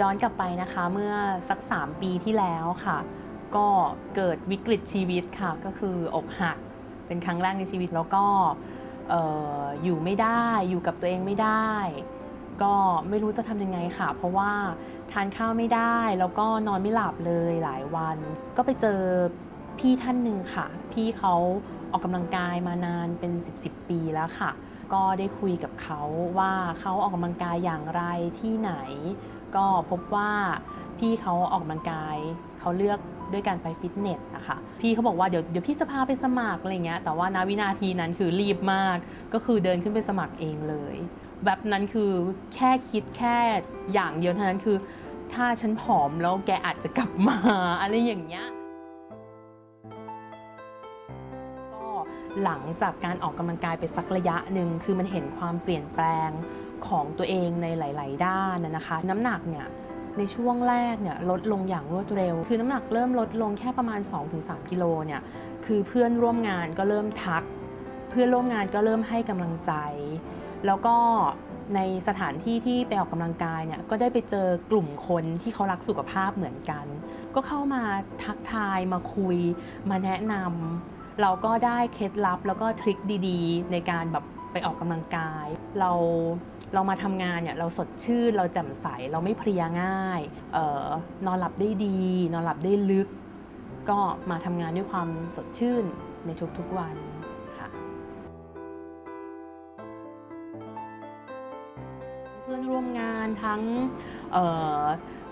ย้อนกลับไปนะคะเมื่อสัก 3 ปีที่แล้วค่ะ ก็เกิดวิกฤตชีวิตค่ะ ก็คืออกหักเป็นครั้งแรกในชีวิตแล้วก็อออยู่ไม่ได้อยู่กับตัวเองไม่ได้ ก็ไม่รู้จะทำยังไงค่ะ เพราะว่าทานข้าวไม่ได้ แล้วก็นอนไม่หลับเลยหลายวัน ก็ไปเจอพี่ท่านหนึ่งค่ะ พี่เขาออกกำลังกายมานานเป็น 10 10ปีแล้วค่ะ ก็ได้คุยกับเขาว่าเขาออกกำลังกายอย่างไรที่ไหน ก็พบว่าพี่เขาออกกำลังกายเขาเลือกด้วยการไปฟิตเนสนะคะพี่เขาบอกว่าเดี๋ยวเดี๋ยวพี่จะพาไปสมัครอะไรเงี้ยแต่ว่าณวินาทีนั้นคือรีบมาก ก็คือเดินขึ้นไปสมัครเองเลย แบบนั้นคือแค่คิดแค่อย่างเดียวเท่านั้นคือ ถ้าฉันผอมแล้วแกอาจจะกลับมาอะไรอย่างเงี้ย หลังจากการออกกำลังกายไปสักระยะหนึ่งคือมันเห็นความเปลี่ยนแปลงของตัวเองในหลาย ๆ ด้านนะคะ น้ำหนักเนี่ยในช่วงแรกเนี่ยลดลงอย่างรวดเร็ว คือน้ำหนักเริ่มลดลงแค่ประมาณ 2-3 กิโลเนี่ยคือเพื่อนร่วมงานก็เริ่มทัก เพื่อนร่วมงานก็เริ่มให้กำลังใจ แล้วก็ในสถานที่ที่ไปออกกำลังกายเนี่ยก็ได้ไปเจอกลุ่มคนที่เขารักสุขภาพเหมือนกัน ก็เข้ามาทักทายมาคุย มาแนะนำ เราก็ได้เคล็ดลับแล้วก็ทริคดีๆ ในการแบบไปออกกำลังกาย เราเรามาทำงานเนี่ยเราสดชื่นเราแจ่มใสเราไม่เพลียง่ายเออนอนหลับได้ดี นอนหลับได้ลึก ก็มาทำงานด้วยความสดชื่นในทุกๆวันค่ะเพื่อนร่วมงานทั้ง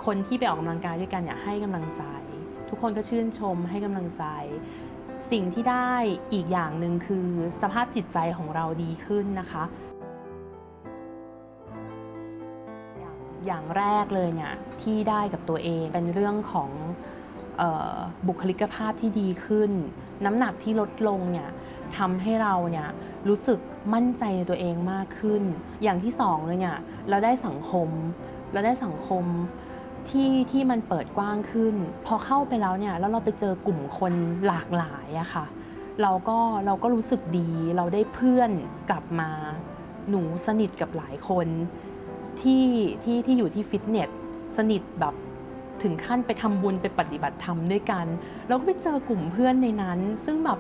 คนที่ไปออกกำลังกายด้วยกันอยากให้กำลังใจ ทุกคนก็ชื่นชมให้กำลังใจ สิ่งที่ได้อีกอย่างหนึ่งคือสภาพจิตใจของเราดีขึ้นนะคะ อย่างแรกเลยเนี่ยที่ได้กับตัวเองเป็นเรื่องของออบุคลิกภาพที่ดีขึ้น น้ำหนักที่ลดลงเนี่ยทำให้เราเนี่ยรู้สึกมั่นใจในตัวเองมากขึ้น อย่างที่สองเลยเนี่ยเราได้สังคม เราได้สังคม ที่ที่มันเปิดกว้างขึ้น พอเข้าไปแล้วเนี่ยแล้วเราไปเจอกลุ่มคนหลากหลายอะค่ะ เราก็เราก็รู้สึกดี เราได้เพื่อนกลับมา หนูสนิทกับหลายคนที่ที่ที่อยู่ที่ฟิตเนสสนิทแบบถึงขั้นไปทำบุญไปปฏิบัติธรรมด้วยกันเราก็ไปเจอกลุ่มเพื่อนในนั้น ซึ่งแบบ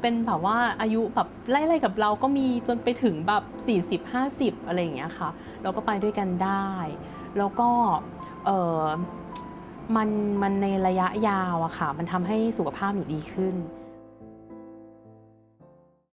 เป็นแบบว่าอายุแบบไล่ๆกับเราก็มีจนไปถึงแบบ40-50 อะไรอย่างเงี้ยค่ะ เราก็ไปด้วยกันได้ แล้วก็ เออมันมันในระยะยาวอะค่ะ มันทำให้สุขภาพหนูดีขึ้น